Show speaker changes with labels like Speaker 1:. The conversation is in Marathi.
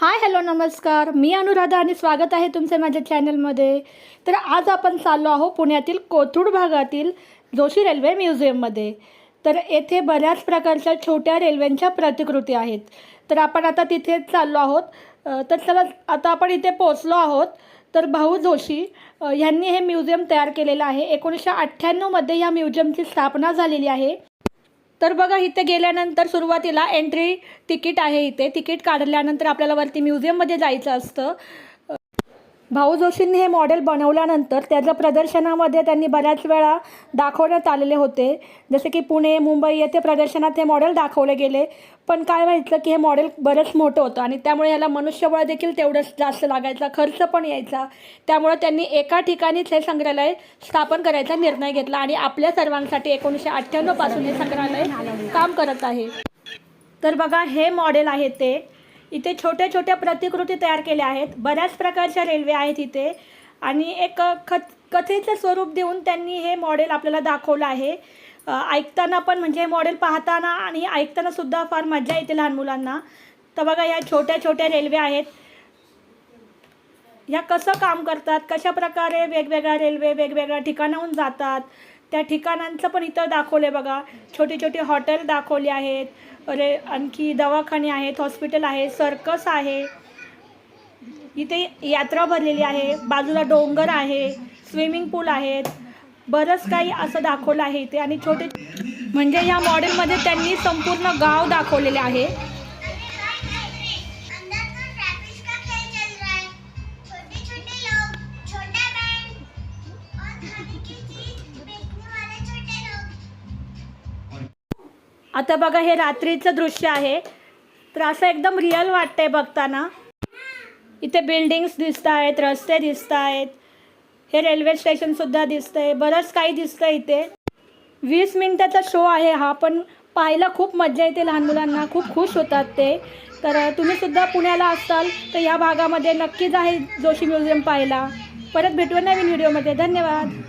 Speaker 1: हाय हॅलो नमस्कार. मी अनुराधा आणि स्वागत आहे तुमचे माझ्या चॅनलमध्ये. तर आज आपण चाललो आहोत पुण्यातील कोथरूड भागातील जोशी रेल्वे म्युझियममध्ये. तर येथे बऱ्याच प्रकारच्या छोट्या रेल्वेंच्या प्रतिकृती आहेत. तर आपण आता तिथे चाललो आहोत. तर चला आता आपण इथे पोचलो आहोत. तर भाऊ जोशी ह्यांनी यांनी हे म्युझियम तयार केलेलं आहे. एकोणीसशे अठ्ठ्याण्णवमध्ये ह्या म्युझियमची स्थापना झालेली आहे. तर बघा इथे गेल्यानंतर सुरुवातीला एंट्री तिकीट आहे इथे. तिकीट काढल्यानंतर आपल्याला वरती म्युझियममध्ये जायचं असतं. भाऊ जोशींनी हे मॉडेल बनवल्यानंतर त्याचं प्रदर्शनामध्ये त्यांनी बऱ्याच वेळा दाखवण्यात आलेले होते. जसे की पुणे मुंबई येथे प्रदर्शनात हे मॉडेल दाखवले गेले. पण काय व्हायचं की हे मॉडेल बरंच मोठं होतं आणि त्यामुळे ह्याला मनुष्यबळ देखील तेवढंच जास्त लागायचा खर्च पण यायचा. त्यामुळे त्यांनी एका ठिकाणीच हे संग्रहालय स्थापन करायचा निर्णय घेतला आणि आपल्या सर्वांसाठी एकोणीसशे अठ्ठ्याण्णवपासून हे संग्रहालय काम करत आहे. तर बघा हे मॉडेल आहे ते. इथे छोट्या छोट्या प्रतिकृती तयार केल्या आहेत. बऱ्याच प्रकारच्या रेल्वे आहेत इथे. आणि एक कथ कथेचं स्वरूप देऊन त्यांनी हे मॉडेल आपल्याला दाखवलं आहे. ऐकताना पण म्हणजे हे मॉडेल पाहताना आणि ऐकताना सुद्धा फार मजा येते लहान मुलांना. तर बघा या छोट्या छोट्या रेल्वे आहेत. ह्या कसं काम करतात? कशा प्रकारे वेगवेगळ्या रेल्वे वेगवेगळ्या ठिकाणाहून जातात? त्या ठिकाणांचं पण इथं दाखवलं आहे बघा. छोटे छोटे हॉटेल दाखवले आहेत. अरे आणखी दवाखाने आहेत हॉस्पिटल आहे सर्कस आहे. इथे यात्रा भरलेली आहे. बाजूला डोंगर आहे स्विमिंग पूल आहेत. बरंच काही असं दाखवलं आहे इथे. आणि छोटे म्हणजे ह्या मॉडेलमध्ये त्यांनी संपूर्ण गाव दाखवलेले आहे. आता बघा हे रात्रीचं दृश्य आहे. तर असं एकदम रिअल वाटतंय बघताना. इथे बिल्डिंग्स दिसत आहेत रस्ते दिसत आहेत हे रेल्वे स्टेशनसुद्धा दिसतंय. बरंच काही दिसतंय इथे. वीस मिनिटाचा शो आहे हा पण पाहायला खूप मजा येते लहान मुलांना. खूप खुश होतात ते. तर तुम्ही सुद्धा पुण्याला असाल तर या भागामध्ये नक्कीच आहे जोशी म्युझियम पाहायला. परत भेटू नवीन व्हिडिओमध्ये धन्यवाद.